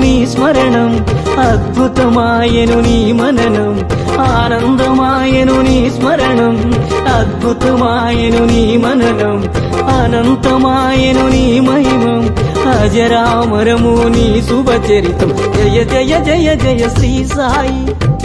నీ స్మరణం అద్భుతమాయను నీ మననం ఆనందమాయను నీ స్మరణం అద్భుతమాయను నీ మననం అనంతమాయను నీ మహిమం అజరామరము నీ శుభచరితం. జయ జయ జయ జయ శ్రీ సాయి.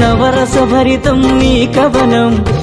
నవరసభరితం నీ కవనం.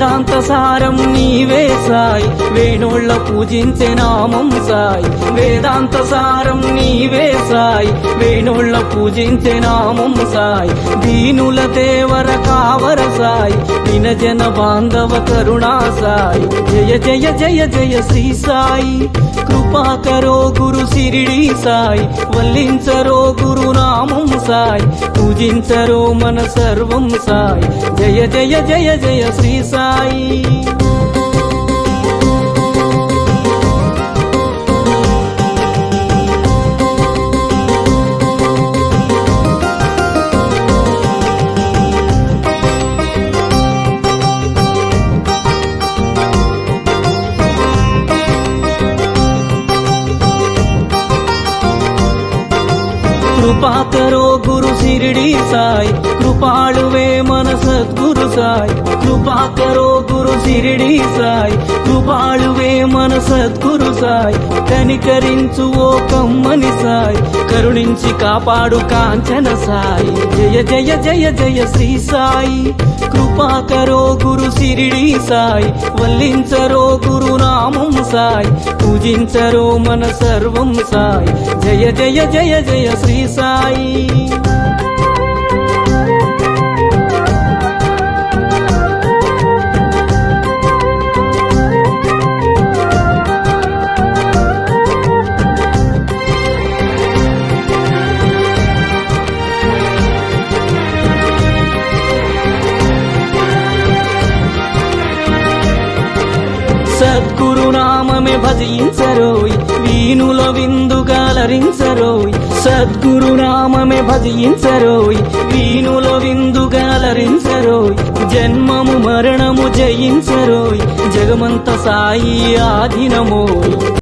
వేదాంత సారం నీవే సాయి. వేణుళ్ళ పూజించే నామం సాయి. వేదాంత సారం నీవే సాయి. వేణుళ్ళ పూజించే నామం సాయి. దీనుల దేవర కావర సాయి. దినజన బాంధవ కరుణా సాయి. జయ జయ జయ జయ శ్రీ సాయి. కృపాకరో గురు సిరిడి సాయి. వల్లించరో గురు నామం సాయి. పూజించరో మన సర్వం సాయి. జయ జయ జయ జయ శ్రీ సాయి. కృపాకరో గురు సిరిడి సాయి. కృపాళువే మన సద్గురు సాయి. కృపాకరో గురు సిరిడి సాయి. కృపాళువే మన సద్గురు సాయి. కనికరించు ఓ కమ్మని సాయి. కరుణించి కాపాడు కాంచన సాయి. జయ జయ జయ జయ శ్రీ సాయి. కృపాకరో గురు సిరిడి సాయి. వల్లించరో గురు నామం సాయి. పూజించరో మన సర్వం సాయి. జయ జయ జయ జయ శ్రీ సాయి. నిన్నే భజించరోయ్. వీణుల విందుగాలరించరోయ్ సద్గురు నామమే భజించరోయ్. వీణుల విందుగాలరించరోయ్ జన్మము మరణము జయించరోయ్. జగమంత సాయి ఆధీనమోయ్.